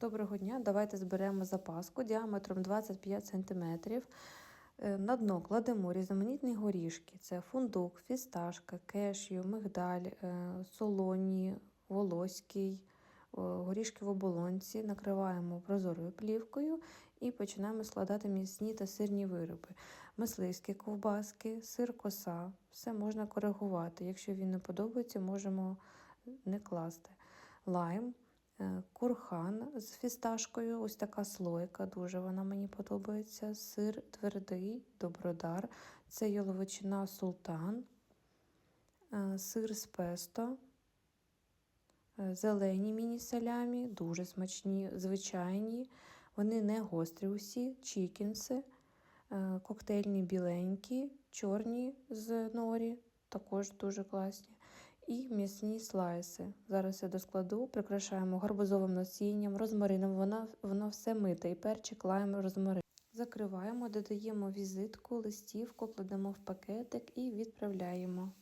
Доброго дня, давайте зберемо запаску діаметром 25 см. На дно кладемо різноманітні горішки: це фундук, фісташка, кешю, мигдаль, е, солоні, волоський, горішки в оболонці. Накриваємо прозорою плівкою і починаємо складати м'ясні та сирні вироби. Мисливські ковбаски, сир коса. Все можна коригувати. Якщо він не подобається, можемо не класти. Лайм. Е, Курхан з фісташкою, ось така слойка, дуже вона мені подобається. Сир твердий, добродар, це яловичина султан, е, сир з песто, е, зелені міні-салямі, дуже смачні, звичайні. Вони не гострі усі, чікінси, коктейльні біленькі, чорні з норі, також дуже класні. І м'ясні слайси. Зараз я доскладу, прикрашаємо гарбузовим насінням, розмарином. Воно, воно все мите, і перчик, лайм, розмарин. Закриваємо, додаємо візитку, листівку, кладемо в пакетик і відправляємо.